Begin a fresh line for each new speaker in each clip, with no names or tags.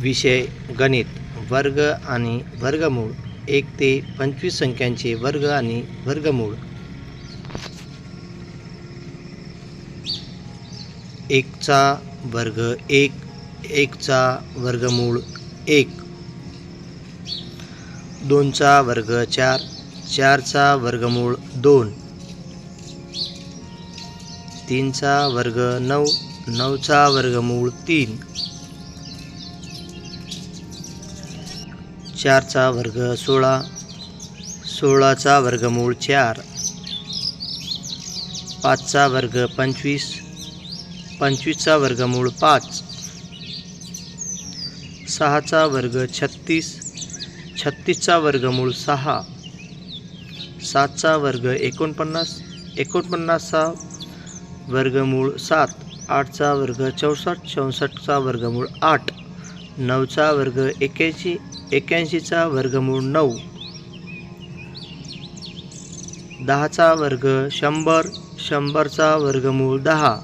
विषय गणित वर्ग आणि वर्गमूळ एक ते पंचवीस संख्यांचे वर्ग आणि वर्गमूळ. एकचा वर्ग एक एकचा वर्गमूळ एक. दोनचा वर्ग चार चारचा वर्गमूळ दोन. तीनचा वर्ग नऊ नऊचा वर्गमूळ तीन. चारचा वर्ग सोळा सोळाचा वर्गमूळ चार पाचचा वर्ग पंचवीस पंचवीसचा वर्गमूळ पाच सहाचा वर्ग छत्तीस छत्तीसचा वर्गमूळ सहा सातचा वर्ग एकोणपन्नास एकोणपन्नासचा वर्गमूळ सात आठचा वर्ग चौसष्ट चौसष्टचा वर्गमूळ आठ नऊचा वर्ग एक्याऐंशी एक्याऐंशीचा वर्गमूळ नऊ. दहाचा वर्ग शंभर शंभरचा वर्गमूळ दहा.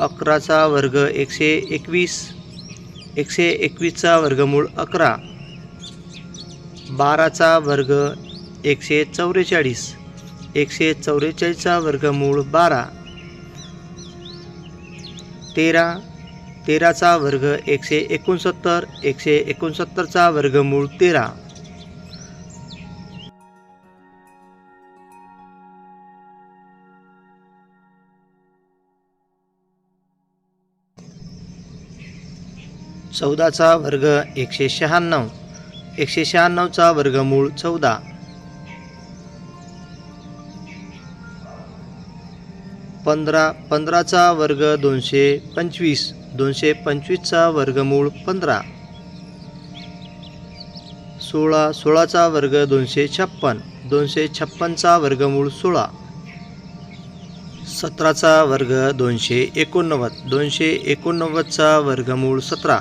अकराचा वर्ग एकशे एकवीस एकशे एकवीसचा वर्गमूळ अकरा. बाराचा वर्ग एकशे चौवेचाळीस एकशे चौवेचाळीसचा वर्गमूळ बारा. तेरा तेराचा वर्ग एकशे एकोणसत्तर एकशे एकोणसत्तरचा वर्गमूळ तेरा. चौदाचा वर्ग एकशे शहाण्णव एकशे शहाण्णवचा वर्गमूळ चौदा. पंधरा पंधराचा वर्ग दोनशे पंचवीस. दोनशे पंचवीसचा वर्गमूळ पंधरा. सोळा सोळाचा वर्ग दोनशे छप्पन दोनशे छप्पनचा वर्गमूळ सोळा. सतराचा वर्ग दोनशे एकोणनव्वद दोनशे एकोणनव्वदचा वर्गमूळ सतरा.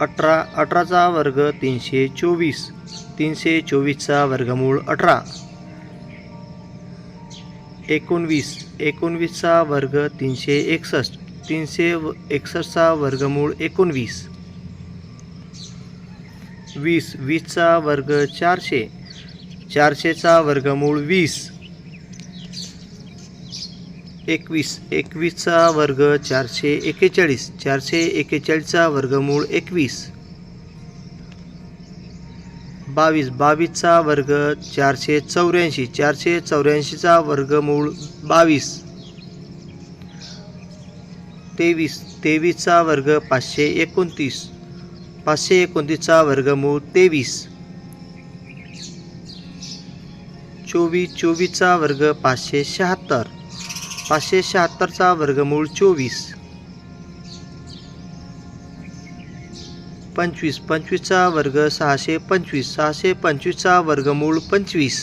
अठरा अठराचा वर्ग तीनशे चोवीस तीनशे चोवीसचा वर्गमूळ अठरा. एकोणवीस. एकोणवीसचा वर्ग तीनशे एकसष्ट. तीनशे व- एकसष्टचा वर्गमूळ एकोणवीस. वीस. वीसचा वर्ग चारशे. चारशेचा वर्गमूळ वीस. एकवीस. एकवीसचा वर्ग चारशे एकेचाळीस. चारशे एकेचाळीसचा वर्गमूळ एकवीस. बावीस बावीसचा वर्ग चारशे चौऱ्याऐंशी चारशे चौऱ्याऐंशीचा वर्गमूळ बावीस. तेवीस तेवीसचा वर्ग पाचशे एकोणतीस पाचशे एकोणतीसचा वर्गमूळ तेवीस. चोवीस चोवीसचा वर्ग पाचशे शहात्तर पाचशे शहात्तरचा वर्गमूळ चोवीस. पंचवीस पंचवीसचा वर्ग सहाशे पंचवीस सहाशे पंचवीसचा वर्गमूळ पंचवीस.